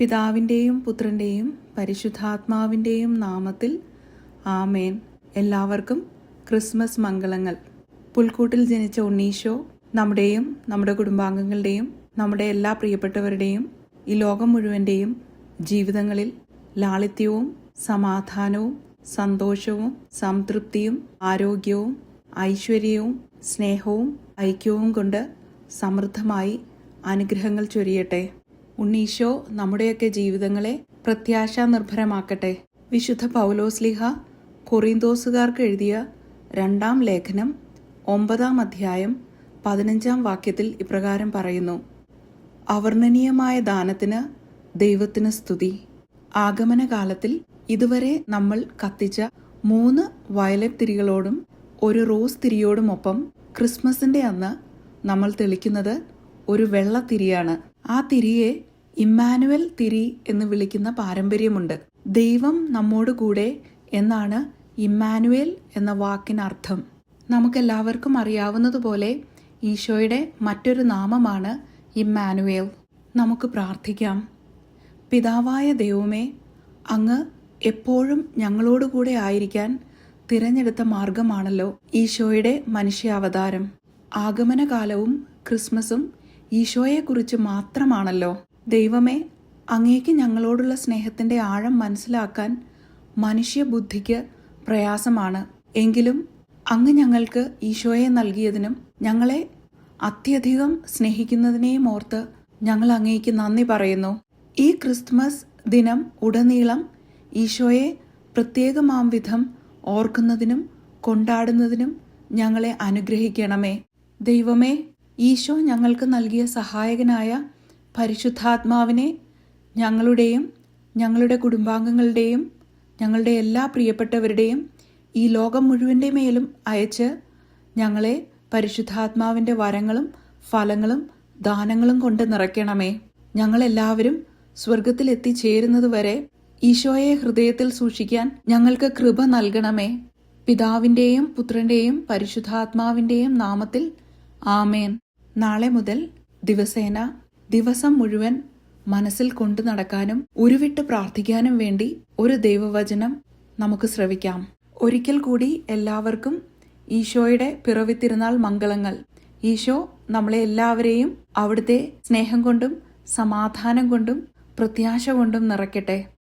പിതാവിന്റെയും പുത്രന്റെയും പരിശുദ്ധാത്മാവിന്റെയും നാമത്തിൽ ആമേൻ. എല്ലാവർക്കും ക്രിസ്മസ് മംഗളങ്ങൾ. പുൽക്കൂട്ടിൽ ജനിച്ച ഉണ്ണീശോ നമ്മുടെയും നമ്മുടെ കുടുംബാംഗങ്ങളുടെയും നമ്മുടെ എല്ലാ പ്രിയപ്പെട്ടവരുടെയും ഈ ലോകം മുഴുവന്റെയും ജീവിതങ്ങളിൽ ലാളിത്യവും സമാധാനവും സന്തോഷവും സംതൃപ്തിയും ആരോഗ്യവും ഐശ്വര്യവും സ്നേഹവും ഐക്യവും കൊണ്ട് സമൃദ്ധമായി അനുഗ്രഹങ്ങൾ ചൊരിയട്ടെ. ഉണ്ണീശോ നമ്മുടെയൊക്കെ ജീവിതങ്ങളെ പ്രത്യാശ നിർഭരമാക്കട്ടെ വിശുദ്ധ പൗലോസ്ലിഹ കൊറിന്തോസുകാർക്ക് എഴുതിയ രണ്ടാം ലേഖനം ഒമ്പതാം അധ്യായം പതിനഞ്ചാം വാക്യത്തിൽ ഇപ്രകാരം പറയുന്നു. അവർണനീയമായ ദാനത്തിന് ദൈവത്തിന് സ്തുതി. ആഗമനകാലത്തിൽ ഇതുവരെ നമ്മൾ കത്തിച്ച മൂന്ന് വയലറ്റ് തിരികളോടും ഒരു റോസ് തിരിയോടുമൊപ്പം ക്രിസ്മസിന്റെ അന്ന് നമ്മൾ തെളിക്കുന്നത് ഒരു വെള്ളത്തിരിയാണ് ആ തിരിയെ ഇമ്മാനുവൽ തിരി എന്ന് വിളിക്കുന്ന പാരമ്പര്യമുണ്ട്. ദൈവം നമ്മോട് കൂടെ എന്നാണ് ഇമ്മാനുവൽ എന്ന വാക്കിനർത്ഥം. നമുക്കെല്ലാവർക്കും അറിയാവുന്നതുപോലെ ഈശോയുടെ മറ്റൊരു നാമമാണ് ഇമ്മാനുവേൽ. നമുക്ക് പ്രാർത്ഥിക്കാം. പിതാവായ ദൈവമേ അങ്ങ് എപ്പോഴും ഞങ്ങളോടുകൂടെ ആയിരിക്കാൻ തിരഞ്ഞെടുത്ത മാർഗമാണല്ലോ ഈശോയുടെ മനുഷ്യാവതാരം. ആഗമനകാലവും ക്രിസ്മസും ഈശോയെക്കുറിച്ച് മാത്രമാണല്ലോ. ദൈവമേ അങ്ങേക്ക് ഞങ്ങളോടുള്ള സ്നേഹത്തിന്റെ ആഴം മനസ്സിലാക്കാൻ മനുഷ്യബുദ്ധിക്ക് പ്രയാസമാണ്. എങ്കിലും അങ്ങ് ഞങ്ങൾക്ക് ഈശോയെ നൽകിയതിനും ഞങ്ങളെ അത്യധികം സ്നേഹിക്കുന്നതിനെയും ഓർത്ത് ഞങ്ങൾ അങ്ങേക്ക് നന്ദി പറയുന്നു. ഈ ക്രിസ്മസ് ദിനം ഉടനീളം ഈശോയെ പ്രത്യേകമാം വിധം ഓർക്കുന്നതിനും കൊണ്ടാടുന്നതിനും ഞങ്ങളെ അനുഗ്രഹിക്കണമേ. ദൈവമേ ഈശോ ഞങ്ങൾക്ക് നൽകിയ സഹായകനായ പരിശുദ്ധാത്മാവിനെ ഞങ്ങളുടെയും ഞങ്ങളുടെ കുടുംബാംഗങ്ങളുടെയും ഞങ്ങളുടെ എല്ലാ പ്രിയപ്പെട്ടവരുടെയും ഈ ലോകം മുഴുവന്റെ മേലും അയച്ച് ഞങ്ങളെ പരിശുദ്ധാത്മാവിന്റെ വരങ്ങളും ഫലങ്ങളും ദാനങ്ങളും കൊണ്ട് നിറയ്ക്കണമേ. ഞങ്ങളെല്ലാവരും സ്വർഗത്തിൽ എത്തിച്ചേരുന്നതുവരെ ഈശോയെ ഹൃദയത്തിൽ സൂക്ഷിക്കാൻ ഞങ്ങൾക്ക് കൃപ നൽകണമേ. പിതാവിന്റെയും പുത്രന്റെയും പരിശുദ്ധാത്മാവിന്റെയും നാമത്തിൽ ആമേൻ. നാളെ മുതൽ ദിവസേന ദിവസം മുഴുവൻ മനസ്സിൽ കൊണ്ടു നടക്കാനും ഉരുവിട്ട് പ്രാർത്ഥിക്കാനും വേണ്ടി ഒരു ദൈവവചനം നമുക്ക് ശ്രവിക്കാം. ഒരിക്കൽ കൂടി എല്ലാവർക്കും ഈശോയുടെ പിറവി തിരുനാൾ മംഗളങ്ങൾ. ഈശോ നമ്മളെ എല്ലാവരെയും അവിടുത്തെ സ്നേഹം കൊണ്ടും സമാധാനം കൊണ്ടും പ്രത്യാശ കൊണ്ടും നിറയ്ക്കട്ടെ.